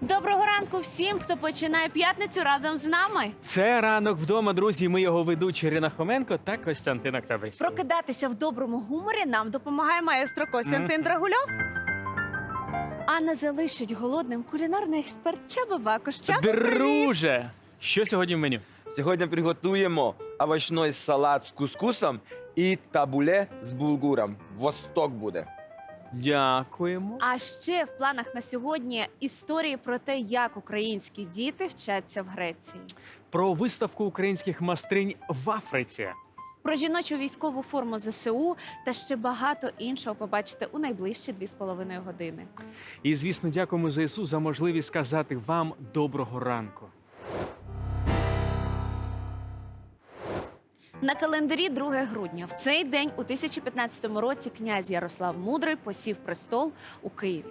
Доброго ранку всім, хто починає п'ятницю разом з нами. Це ранок вдома, друзі. Ми його ведучі Ірина Хоменко та Костянтин Октябрьський. Прокидатися в доброму гуморі нам допомагає маестро Костянтин Драгульов. А не залишить голодним кулінарний експерт Чаба привіт! Друже, що сьогодні в меню? Сьогодні приготуємо овочний салат з кускусом і табуле з булгуром. Восток буде. Дякуємо. А ще в планах на сьогодні історії про те, як українські діти вчаться в Греції. Про виставку українських майстринь в Африці. Про жіночу військову форму ЗСУ та ще багато іншого побачите у найближчі дві з половиною години. І звісно, дякуємо ЗСУ за можливість сказати вам доброго ранку. На календарі 2 грудня. В цей день у 1015 році князь Ярослав Мудрий посів престол у Києві.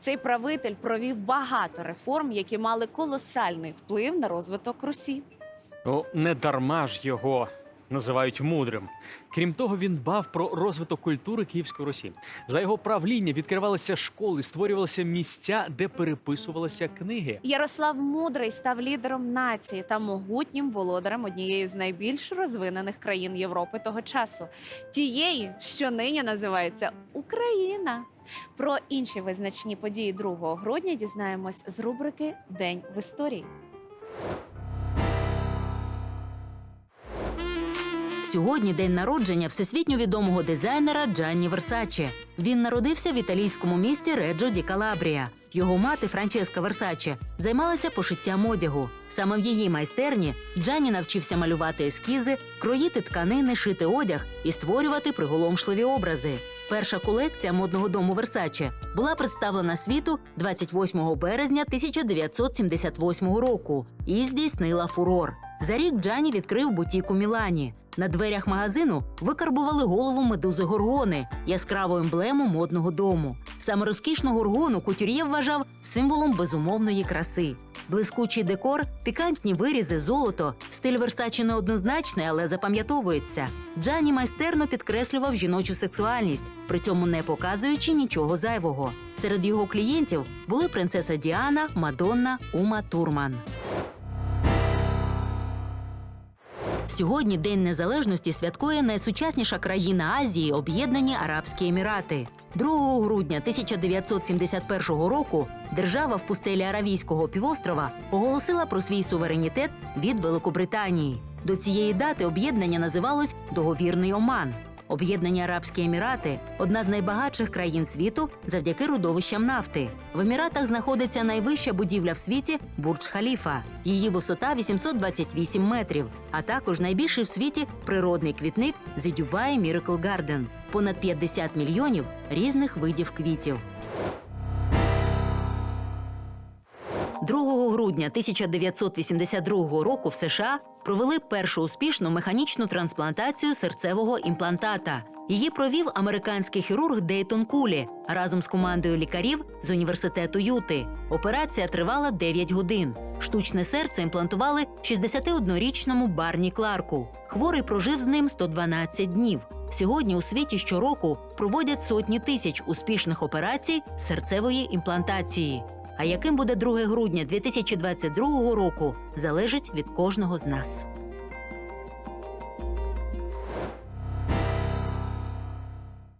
Цей правитель провів багато реформ, які мали колосальний вплив на розвиток Русі. Ну, не дарма ж його називають мудрим. Крім того, він дбав про розвиток культури Київської Русі. За його правління відкривалися школи, створювалися місця, де переписувалися книги. Ярослав Мудрий став лідером нації та могутнім володарем однієї з найбільш розвинених країн Європи того часу, тієї, що нині називається Україна. Про інші визначні події 2 грудня дізнаємось з рубрики День в історії. Сьогодні день народження всесвітньо відомого дизайнера Джанні Версаче. Він народився в італійському місті Реджо ді Калабрія. Його мати Франческа Версаче займалася пошиттям одягу. Саме в її майстерні Джанні навчився малювати ескізи, кроїти тканини, шити одяг і створювати приголомшливі образи. Перша колекція модного дому Версаче була представлена світу 28 березня 1978 року і здійснила фурор. За рік Джані відкрив бутік у Мілані. На дверях магазину викарбували голову медузи горгони, яскраву емблему модного дому. Саме розкішну горгону кутюр'є вважав символом безумовної краси. Блискучий декор, пікантні вирізи, золото, стиль Версачі неоднозначний, але запам'ятовується. Джані майстерно підкреслював жіночу сексуальність, при цьому не показуючи нічого зайвого. Серед його клієнтів були принцеса Діана, Мадонна, Ума Турман. Сьогодні День Незалежності святкує найсучасніша країна Азії Об'єднані Арабські Емірати. 2 грудня 1971 року держава в пустелі Аравійського півострова оголосила про свій суверенітет від Великобританії. До цієї дати об'єднання називалось Договірний Оман. Об'єднані Арабські Емірати одна з найбагатших країн світу завдяки родовищам нафти. В Еміратах знаходиться найвища будівля в світі Бурдж Халіфа. Її висота 828 метрів, а також найбільший в світі природний квітник The Dubai Miracle понад 50 мільйонів різних видів квітів. 2 грудня 1982 року в США провели першу успішну механічну трансплантацію серцевого імплантата. Її провів американський хірург Дейтон Кулі разом з командою лікарів з університету Юти. Операція тривала 9 годин. Штучне серце імплантували 61-річному Барні Кларку. Хворий прожив з ним 112 днів. Сьогодні у світі щороку проводять сотні тисяч успішних операцій серцевої імплантації. А яким буде 2 грудня 2022 року, залежить від кожного з нас.